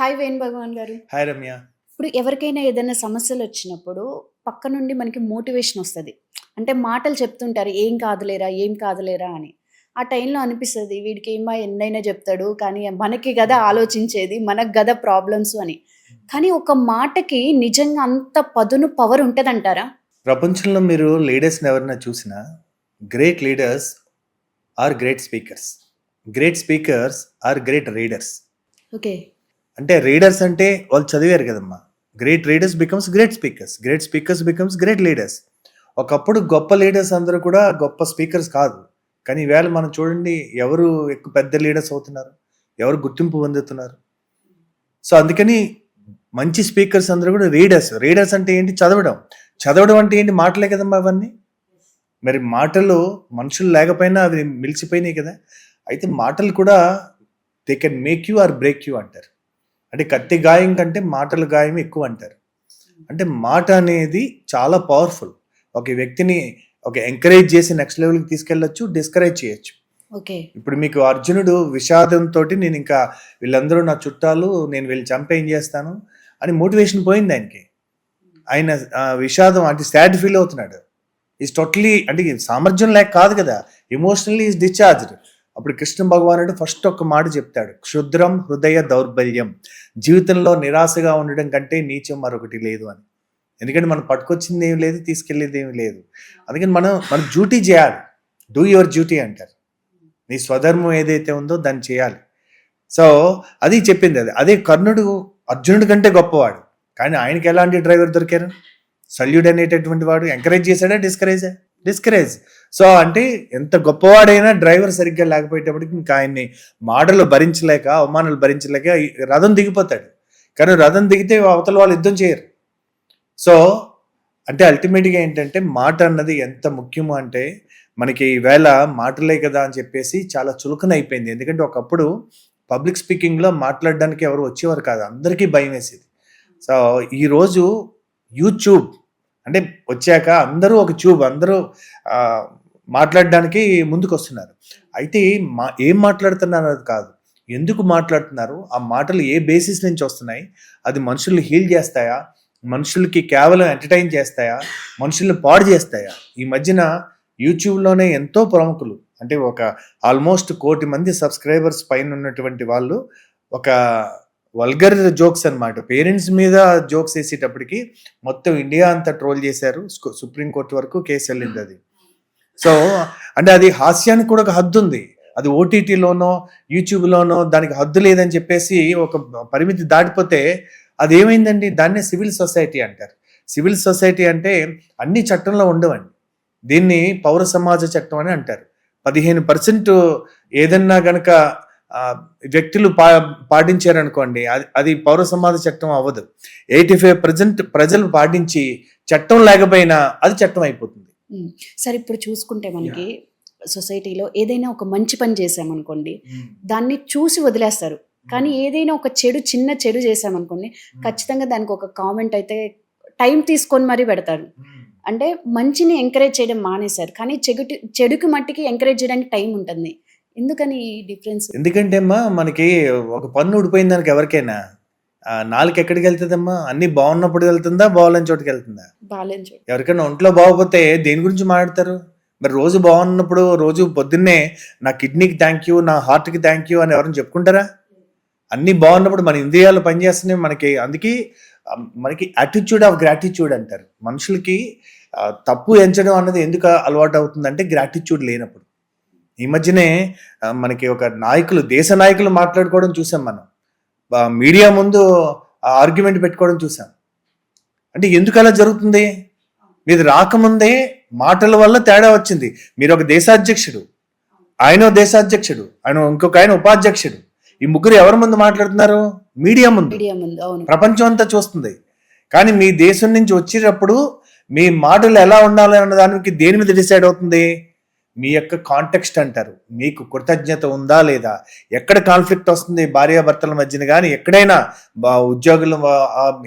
Hi Venu Bhagwan garu. Hi Ramya. ఇప్పుడు ఎవరికైనా ఏదైనా సమస్యలు వచ్చినప్పుడు పక్క నుండి మనకి మోటివేషన్ వస్తుంది. అంటే మాటలు చెప్తుంటారు ఏం కాదులేరా ఏం కాదులేరా అని. ఆ టైంలో అనిపిస్తుంది వీడికి ఏమా ఎన్నైనా చెప్తాడు కానీ మనకి కదా ఆలోచించేది మనకు కదా ప్రాబ్లమ్స్ అని. కానీ ఒక మాటకి నిజంగా అంత పదును పవర్ ఉంటుందంటారా? ప్రపంచంలో మీరు లీడర్స్ని ఎవరైనా చూసినా great leaders are great speakers. Great speakers are great readers. Okay. అంటే రీడర్స్ అంటే వాళ్ళు చదివారు కదమ్మా. Great readers becomes great speakers great speakers becomes great leaders ఒకప్పుడు గొప్ప లీడర్స్ అందరూ కూడా గొప్ప స్పీకర్స్ కాదు. కానీ ఈవేళ మనం చూడండి ఎవరు ఎక్కువ పెద్ద లీడర్స్ అవుతున్నారు? ఎవరు గుర్తింపు పొందుతున్నారు? సో అందుకని మంచి స్పీకర్స్ అందరూ కూడా రీడర్స్ రీడర్స్ అంటే ఏంటి? చదవడం. చదవడం అంటే ఏంటి? మాటలే కదమ్మా అవన్నీ. మరి మాటలు మనుషులు లేకపోయినా అవి మిలిచిపోయినాయి కదా. అయితే మాటలు కూడా they can make you or break you అంటారు. అంటే కత్తి గాయం కంటే మాటల గాయం ఎక్కువ అంటారు. అంటే మాట అనేది చాలా పవర్ఫుల్ ఒక వ్యక్తిని ఒక ఎంకరేజ్ చేసి నెక్స్ట్ లెవెల్కి తీసుకెళ్ళొచ్చు డిస్కరేజ్ చేయొచ్చు. ఓకే. ఇప్పుడు మీకు అర్జునుడు విషాదంతో నేను ఇంకా వీళ్ళందరూ నా చుట్టాలు నేను వీళ్ళు చంపే చేస్తాను? అని మోటివేషన్ పోయింది ఆయనకి. ఆయన విషాదం అంటే సాడ్ ఫీల్ అవుతున్నాడు. ఈజ్ టోటలీ అంటే సామర్థ్యం లేక కాదు కదా ఎమోషనల్లీ ఈజ్ డిశ్చార్జ్డ్ అప్పుడు కృష్ణ భగవానుడు ఫస్ట్ ఒక మాట చెప్తాడు. క్షుద్రం హృదయ దౌర్బల్యం. జీవితంలో నిరాశగా ఉండడం కంటే నీచం మరొకటి లేదు అని. ఎందుకంటే మనం పట్టుకొచ్చింది ఏం లేదు తీసుకెళ్ళేది ఏమి లేదు. అందుకని మనం మన డ్యూటీ చేయాలి. డూ యువర్ డ్యూటీ అంటారు. నీ స్వధర్మం ఏదైతే ఉందో దాన్ని చేయాలి. సో అది చెప్పింది అది. అదే కర్ణుడు అర్జునుడి కంటే గొప్పవాడు. కానీ ఆయనకి ఎలాంటి డ్రైవర్ దొరికారు? సల్యూడ్ అనేటటువంటి వాడు ఎంకరేజ్ చేశాడా? డిస్కరేజా? డిస్కరేజ్. సో అంటే ఎంత గొప్పవాడైనా డ్రైవర్ సరిగ్గా లేకపోయేటప్పటికి ఇంకా ఆయన్ని మాటలు భరించలేక అవమానాలు భరించలేక రథం దిగిపోతాడు. కానీ రథం దిగితే అవతల వాళ్ళు యుద్ధం చేయరు. సో అంటే అల్టిమేట్గా ఏంటంటే మాట అన్నది ఎంత ముఖ్యమో అంటే మనకి ఈవేళ మాటలే కదా అని చెప్పేసి చాలా చులకన అయిపోయింది. ఎందుకంటే ఒకప్పుడు పబ్లిక్ స్పీకింగ్లో మాట్లాడడానికి ఎవరు వచ్చేవారు కాదు. అందరికీ భయం వేసేది. సో ఈరోజు యూట్యూబ్ అంటే వచ్చాక అందరూ ఒక ట్యూబ్ అందరూ మాట్లాడడానికి ముందుకు వస్తున్నారు అయితే మా ఏం మాట్లాడుతున్నారు అది కాదు. ఎందుకు మాట్లాడుతున్నారు? ఆ మాటలు ఏ బేసిస్ నుంచి వస్తున్నాయి? అది మనుషుల్ని హీల్ చేస్తాయా? మనుషులకి కేవలం ఎంటర్టైన్ చేస్తాయా? మనుషుల్ని పాడు చేస్తాయా? ఈ మధ్యన యూట్యూబ్లోనే ఎంతో ప్రముఖులు అంటే ఒక ఆల్మోస్ట్ కోటి మంది సబ్స్క్రైబర్స్ పైన ఉన్నటువంటి వాళ్ళు ఒక వల్గర్ జోక్స్ అన్నమాట. పేరెంట్స్ మీద జోక్స్ వేసేటప్పటికి మొత్తం ఇండియా అంతా ట్రోల్ చేశారు. సుప్రీంకోర్టు వరకు కేసు వెళ్ళింది అది. సో అంటే అది హాస్యానికి కూడా ఒక హద్దు ఉంది. అది ఓటీటీలోనో యూట్యూబ్లోనో దానికి హద్దు లేదని చెప్పేసి ఒక పరిమితి దాటిపోతే అది ఏమైందండి దాన్నే సివిల్ సొసైటీ అంటారు. సివిల్ సొసైటీ అంటే అన్ని చట్టంలో ఉండవండి. దీన్ని పౌర సమాజ చట్టం అని అంటారు. పదిహేను పర్సెంట్ ఏదన్నా గనక వ్యక్తులు పా పాటించారనుకోండి అది అది పౌర సమాజ చట్టం అవ్వదు. ఎయిటీ ఫైవ్ ప్రజెంట్ ప్రజలు పాటించి చట్టం లేకపోయినా అది చట్టం అయిపోతుంది. సరే ఇప్పుడు చూసుకుంటే మనకి సొసైటీలో ఏదైనా ఒక మంచి పని చేసామనుకోండి దాన్ని చూసి వదిలేస్తారు. కానీ ఏదైనా ఒక చెడు చిన్న చెడు చేసామనుకోండి ఖచ్చితంగా దానికి ఒక కామెంట్ అయితే టైం తీసుకొని మరీ పెడతారు. అంటే మంచిని ఎంకరేజ్ చేయడం మానేశారు. కానీ చెడు చెడుకి మట్టికి ఎంకరేజ్ చేయడానికి టైం ఉంటుంది. ఎందుకని ఈ డిఫరెన్స్? ఎందుకంటే అమ్మా మనకి ఒక పన్ను ఊడిపోయిన దానికి ఎవరికైనా నాలుగు ఎక్కడికి వెళ్తుందమ్మా? అన్ని బాగున్నప్పుడు వెళ్తుందా? బాగాలేని చోటుకి వెళ్తుందా? బాగాలేదు చూడు ఎవరికైనా ఒంట్లో బాగోపోతే దేని గురించి మాట్లాడతారు? మరి రోజు బాగున్నప్పుడు రోజు పొద్దున్నే నా కిడ్నీకి థ్యాంక్ యూ నా హార్ట్కి థ్యాంక్ యూ అని ఎవరైనా చెప్పుకుంటారా? అన్నీ బాగున్నప్పుడు మన ఇంద్రియాలు పనిచేస్తున్నాయి. మనకి అందుకే మనకి యాటిట్యూడ్ ఆఫ్ గ్రాటిట్యూడ్ అంటారు. మనుషులకి తప్పు ఎంచడం అన్నది ఎందుకు అలవాటు అవుతుందంటే గ్రాటిట్యూడ్ లేనప్పుడు. ఈ మధ్యనే మనకి ఒక నాయకులు దేశ నాయకులు మాట్లాడుకోవడం చూసాం మనం. మీడియా ముందు ఆర్గ్యుమెంట్ పెట్టుకోవడం చూసాం. అంటే ఎందుకు అలా జరుగుతుంది? మీది రాకముందే మాటల వల్ల తేడా వచ్చింది. మీరు ఒక దేశాధ్యక్షుడు ఆయన దేశాధ్యక్షుడు ఆయన ఇంకొక ఆయన ఉపాధ్యక్షుడు. ఈ ముగ్గురు ఎవరి ముందు మాట్లాడుతున్నారు? మీడియా ముందు. ప్రపంచం అంతా చూస్తుంది. కానీ మీ దేశం నుంచి వచ్చేటప్పుడు మీ మాటలు ఎలా ఉండాలి అన్న దానికి దేని మీద డిసైడ్ అవుతుంది? మీ యొక్క కాంటెక్స్ట్ అంటారు. మీకు కృతజ్ఞత ఉందా లేదా? ఎక్కడ కాన్ఫ్లిక్ట్ వస్తుంది భార్యాభర్తల మధ్యన కానీ ఎక్కడైనా ఉద్యోగుల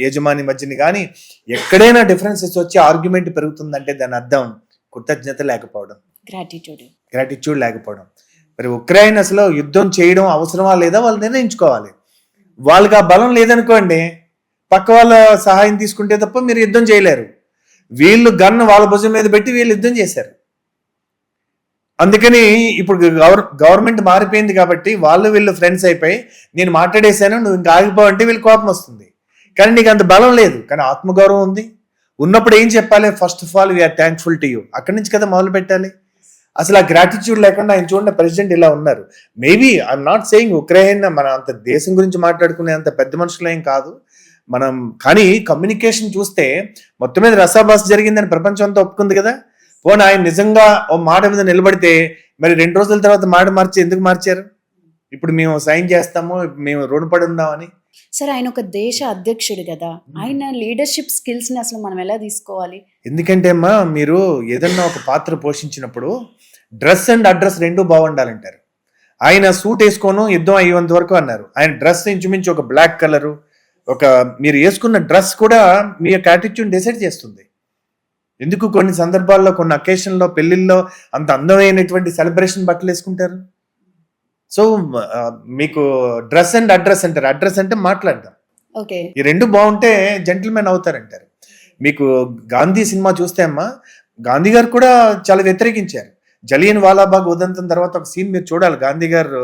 యజమాని మధ్యన కానీ ఎక్కడైనా డిఫరెన్సెస్ వచ్చి ఆర్గ్యుమెంట్ పెరుగుతుందంటే దాని అర్థం కృతజ్ఞత లేకపోవడం. గ్రాటిట్యూడ్ గ్రాటిట్యూడ్ లేకపోవడం. మరి ఉక్రెయిన్ అసలు యుద్ధం చేయడం అవసరమా లేదా వాళ్ళు నిర్ణయించుకోవాలి. వాళ్ళకి ఆ బలం లేదనుకోండి పక్క వాళ్ళ సహాయం తీసుకుంటే తప్ప మీరు యుద్ధం చేయలేరు. వీళ్ళు గన్ను వాళ్ళ భుజం మీద పెట్టి వీళ్ళు యుద్ధం చేశారు. అందుకని ఇప్పుడు గవర్ గవర్నమెంట్ మారిపోయింది కాబట్టి వాళ్ళు వీళ్ళు ఫ్రెండ్స్ అయిపోయి నేను మాట్లాడేశాను నువ్వు ఇంకా ఆగిపోవంటే వీళ్ళు కోపం వస్తుంది. కానీ నీకు అంత బలం లేదు. కానీ ఆత్మగౌరవం ఉంది. ఉన్నప్పుడు ఏం చెప్పాలి? First of all we are thankful to you అక్కడి నుంచి కదా మొదలు పెట్టాలి? అసలు ఆ గ్రాటిట్యూడ్ లేకుండా ఆయన చూడండి ప్రెసిడెంట్ ఇలా ఉన్నారు. Maybe I'm not saying Ukraine మన అంత దేశం గురించి మాట్లాడుకునే అంత పెద్ద మనుషులేం కాదు. మనం కానీ కమ్యూనికేషన్ చూస్తే మొత్తం మీద రసాబాస్ జరిగిందని ప్రపంచం అంతా ఒప్పుకుంది కదా? పోనీ ఆయన నిజంగా ఓ మాట మీద నిలబడితే మరి రెండు రోజుల తర్వాత మాట మార్చి ఎందుకు మార్చారు? ఇప్పుడు మేము సైన్ చేస్తాము మేము రుణపడి ఉందామని. సార్ ఆయన ఒక దేశ అధ్యక్షుడు కదా. ఆయన లీడర్షిప్ స్కిల్స్ని అసలు మనం ఎలా తీసుకోవాలి? ఎందుకంటే అమ్మా మీరు ఏదన్నా ఒక పాత్ర పోషించినప్పుడు డ్రెస్ అండ్ అడ్రస్ రెండు బాగుండాలంటారు. ఆయన సూట్ వేసుకోను యుద్ధం అయ్యేంత వరకు అన్నారు. ఆయన డ్రెస్ ఇంచుమించు ఒక బ్లాక్ కలరు ఒక మీరు వేసుకున్న డ్రెస్ కూడా మీ యొక్క యాటిట్యూడ్ డిసైడ్ చేస్తుంది. ఎందుకు కొన్ని సందర్భాల్లో కొన్ని అకేషన్లో పెళ్ళిల్లో అంత అందమైనటువంటి సెలబ్రేషన్ బట్టలు వేసుకుంటారు? సో మీకు డ్రెస్ అండ్ అడ్రస్ అంటారు. అడ్రస్ అంటే మాట్లాడదాం. ఓకే. ఈ రెండు బాగుంటే జెంటిల్మెన్ అవుతారంటారు. మీకు గాంధీ సినిమా చూస్తే అమ్మా గాంధీ గారు కూడా చాలా వ్యతిరేకించారు. జలియన్ వాలాబాగ్ ఉదంతం తర్వాత ఒక సీన్ మీరు చూడాలి. గాంధీ గారు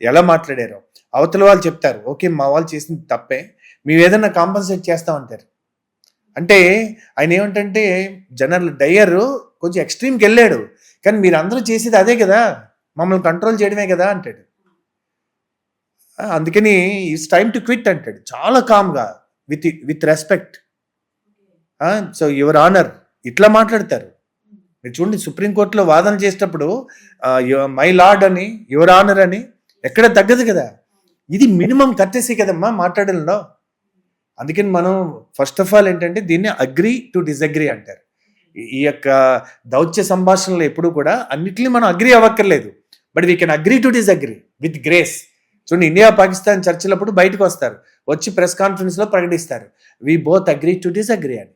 ఎలా మాట్లాడారో. అవతల వాళ్ళు చెప్తారు ఓకే మా వాళ్ళు చేసింది తప్పే. మేము ఏదైనా కాంపన్సేట్ చేస్తామంటారు. అంటే ఆయన ఏమంటే జనరల్ డయ్యర్ కొంచెం ఎక్స్ట్రీమ్కి వెళ్ళాడు. కానీ మీరు అందరూ చేసేది అదే కదా మమ్మల్ని కంట్రోల్ చేయడమే కదా అంటాడు. అందుకని ఇట్స్ టైమ్ టు క్విట్ అంటాడు. చాలా కామ్గా with with respect. So your honour ఇట్లా మాట్లాడతారు. మీరు చూడండి సుప్రీంకోర్టులో వాదన చేసేటప్పుడు మై లార్డ్ అని యువర్ ఆనర్ అని ఎక్కడ తగ్గదు కదా. ఇది మినిమం కట్టేసి కదమ్మా మాట్లాడంలో అందుకని మనం ఫస్ట్ ఆఫ్ ఆల్ ఏంటంటే దీన్ని అగ్రి టు డిసగ్రీ అంటారు. ఈ- యొక్క దౌత్య సంభాషణలో ఎప్పుడు కూడా అన్నిటిని మనం agree అవ్వక్కర్లేదు. But we can agree to disagree with grace చూడండి ఇండియా పాకిస్తాన్ చర్చలప్పుడు బయటకు వస్తారు. వచ్చి ప్రెస్ కాన్ఫరెన్స్లో ప్రకటిస్తారు. We both agree to disagree అని.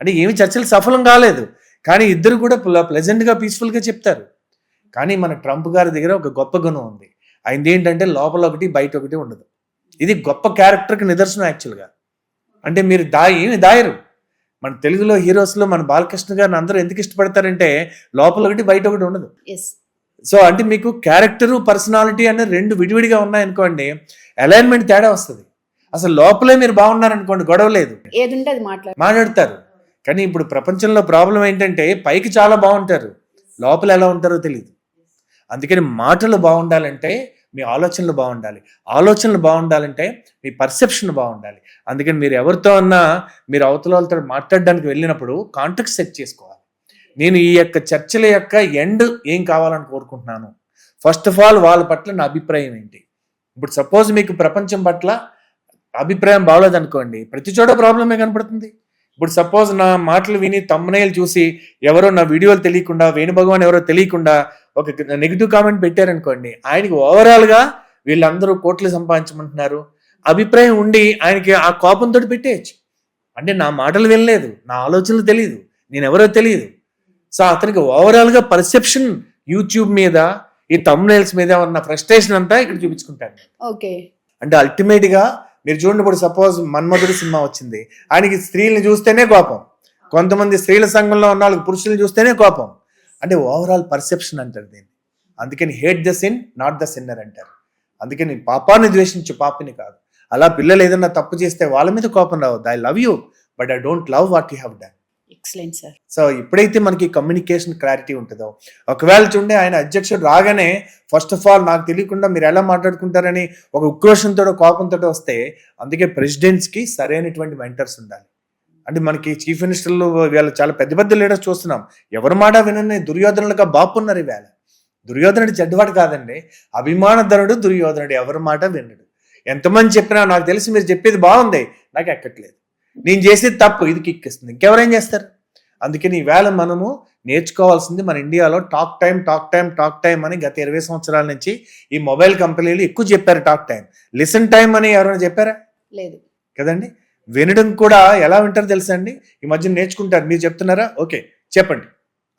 అంటే ఏమి చర్చలు సఫలం కాలేదు. కానీ ఇద్దరు కూడా ప్లెజెంట్గా పీస్ఫుల్గా చెప్తారు. కానీ మన ట్రంప్ గారి దగ్గర ఒక గొప్ప గుణం ఉంది. ఆయనది ఏంటంటే లోపల ఒకటి బయట ఒకటి ఉండదు. ఇది గొప్ప క్యారెక్టర్కి నిదర్శనం యాక్చువల్గా అంటే మీరు దా ఏమి దాయరు. మన తెలుగులో హీరోస్లో మన బాలకృష్ణ గారిని అందరూ ఎందుకు ఇష్టపడతారంటే లోపల ఒకటి బయట ఒకటి ఉండదు. సో అంటే మీకు క్యారెక్టరు పర్సనాలిటీ అనే రెండు విడివిడిగా ఉన్నాయనుకోండి అలైన్మెంట్ తేడా వస్తుంది. అసలు లోపలే మీరు బాగున్నారనుకోండి గొడవ లేదు. మాట్లాడతారు. కానీ ఇప్పుడు ప్రపంచంలో ప్రాబ్లం ఏంటంటే పైకి చాలా బాగుంటారు. లోపల ఎలా ఉంటారో తెలియదు అందుకని మాటలు బాగుండాలంటే మీ ఆలోచనలు బాగుండాలి. ఆలోచనలు బాగుండాలంటే మీ పర్సెప్షన్ బాగుండాలి. అందుకని మీరు ఎవరితో అన్నా మీరు అవతల వాళ్ళతో మాట్లాడడానికి వెళ్ళినప్పుడు కాంటాక్ట్ సెట్ చేసుకోవాలి. నేను ఈ యొక్క చర్చల యొక్క ఎండ్ ఏం కావాలని కోరుకుంటున్నాను? ఫస్ట్ ఆఫ్ ఆల్ వాళ్ళ పట్ల నా అభిప్రాయం ఏంటి? ఇప్పుడు సపోజ్ మీకు ప్రపంచం పట్ల అభిప్రాయం బాగోలేదు అనుకోండి ప్రతి చోట ప్రాబ్లమే కనపడుతుంది? ఇప్పుడు సపోజ్ నా మాటలు విని తమ్మనేలు చూసి ఎవరో నా వీడియోలు తెలియకుండా వేణు భగవాన్ ఎవరో తెలియకుండా ఒక నెగిటివ్ కామెంట్ పెట్టారనుకోండి ఆయనకి ఓవరాల్గా వీళ్ళందరూ కోట్లు సంపాదించమంటున్నారు. అభిప్రాయం ఉండి ఆయనకి ఆ కోపంతో పెట్టేయచ్చు. అంటే నా మాటలు వినలేదు నా ఆలోచనలు తెలియదు నేను ఎవరో తెలియదు సో అతనికి ఓవరాల్గా పర్సెప్షన్ యూట్యూబ్ మీద ఈ తమ్మునేల్స్ మీద ఉన్న ఫ్రస్ట్రేషన్ అంతా ఇక్కడ చూపించుకుంటాను ఓకే. అంటే అల్టిమేట్గా మీరు చూడండి ఇప్పుడు సపోజ్ మన్మధుడు సినిమా వచ్చింది. ఆయనకి స్త్రీలను చూస్తేనే కోపం. కొంతమంది స్త్రీల సంఘంలో ఉన్న వాళ్ళకి పురుషులను చూస్తేనే కోపం. అంటే ఓవరాల్ పర్సెప్షన్ అంటారు దీన్ని. అందుకని hate the sin not the sinner అంటారు. అందుకని పాపాన్ని ద్వేషించు పాపిని కాదు. అలా పిల్లలు ఏదైనా తప్పు చేస్తే వాళ్ళ మీద కోపం రావద్దు. I love you but I don't love what you have done excellent sir so ఎప్పుడైతే మనకి కమ్యూనికేషన్ క్లారిటీ ఉంటుందో? ఒకవేళ చూడండి ఆయన అధ్యక్షుడు రాగానే ఫస్ట్ ఆఫ్ ఆల్ నాకు తెలియకుండా మీరు ఎలా మాట్లాడుకుంటారని ఒక ఉక్రోషంతో కోపంతో వస్తే అందుకే ప్రెసిడెంట్స్కి సరైనటువంటి మెంటర్స్ ఉండాలి. అంటే మనకి చీఫ్ మినిస్టర్లు వీళ్ళు చాలా పెద్ద పెద్ద లీడర్స్ చూస్తున్నాం. ఎవరి మాట వినని దుర్యోధనులుగా బాపున్నారు ఈవేళ దుర్యోధనుడు చెడ్డవాడు కాదండి. అభిమానధనుడు దుర్యోధనుడు ఎవరి మాట వినడు. ఎంతమంది చెప్పినా నాకు తెలిసి మీరు చెప్పేది బాగుంది. నాకు ఎక్కట్లేదు. నేను చేసేది తప్పు. ఇది కిక్కిస్తుంది. ఇంకెవరేం చేస్తారు? అందుకని ఈవేళ మనము నేర్చుకోవాల్సింది మన ఇండియాలో talk time talk time talk time అని గత ఇరవై సంవత్సరాల నుంచి ఈ మొబైల్ కంపెనీలు ఎక్కువ చెప్పారు టాక్ టైం లిసన్ టైం అని ఎవరైనా చెప్పారా? లేదు. కదండి? వినడం కూడా ఎలా వింటారు తెలుసా అండి? ఈ మధ్య నేర్చుకుంటారు. మీరు చెప్తున్నారా? ఓకే చెప్పండి.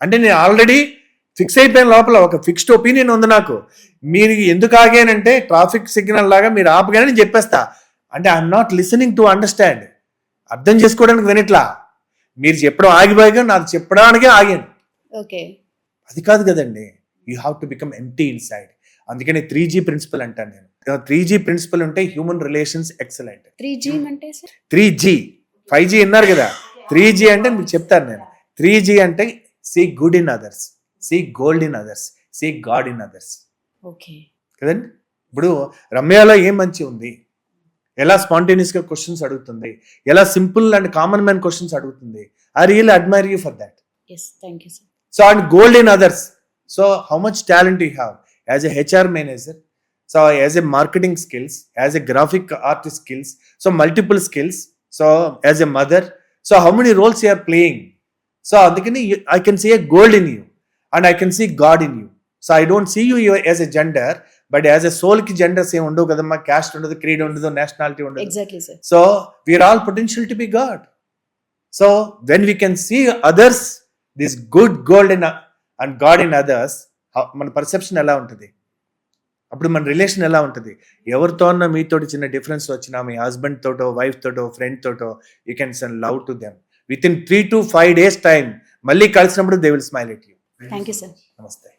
అంటే నేను ఆల్రెడీ ఫిక్స్ అయిపోయిన లోపల. ఒక ఫిక్స్డ్ ఒపీనియన్ ఉంది నాకు. మీరు ఎందుకు ఆగానంటే ట్రాఫిక్ సిగ్నల్ లాగా మీరు ఆపగానే నేను చెప్పేస్తా. అంటే I'm not listening to understand. అర్థం చేసుకోవడానికి వినట్లా. మీరు చెప్పడం ఆగిపోయాక నాకు చెప్పడానికే ఆగాను. ఓకే. అది కాదు కదండి. You have to become empty inside అందుకని త్రీ జీ ప్రిన్సిపల్ అంటాను నేను. త్రీ జీ ప్రిన్సిపల్ ఉంటే human relations excellent three G అంటే త్రీ జీ ఫైవ్ జీ విన్నారు కదా? త్రీ జీ అంటే మీకు చెప్తాను నేను. త్రీ జీ అంటే see good in others see gold in others see God in others okay. కదండి? ఇప్పుడు రమ్యలో ఏం మంచి ఉంది? ఎలా spontaneous గా క్వశ్చన్స్ అడుగుతుంది? ఎలా simple and common man questions అడుగుతుంది? I real admire you for that so and gold in others so how much talent you have as a HR manager so as a marketing skills as a graphic artist skills so multiple skills so as a mother so how many roles you're playing so అందుకని I can see a gold in you and I can see God in you so I don't see you as a gender but as a సోల్కి genders ఏమి ఉండవు కదమ్మా. Caste ఉండదు creed ఉండదు nationality ఉండదు. So we are all potential to be God so when we can see others this good gold in and God in others మన perception ఎలా ఉంటుంది? అప్పుడు మన రిలేషన్ ఎలా ఉంటుంది? ఎవరితో అన్న మీతోటి చిన్న డిఫరెన్స్ వచ్చినా మీ హస్బెండ్ తోటో వైఫ్ తోటో friend తోటో you can send love to them with in three to five days time మళ్ళీ కలిసినప్పుడు they will smile at you thank you sir నమస్తే.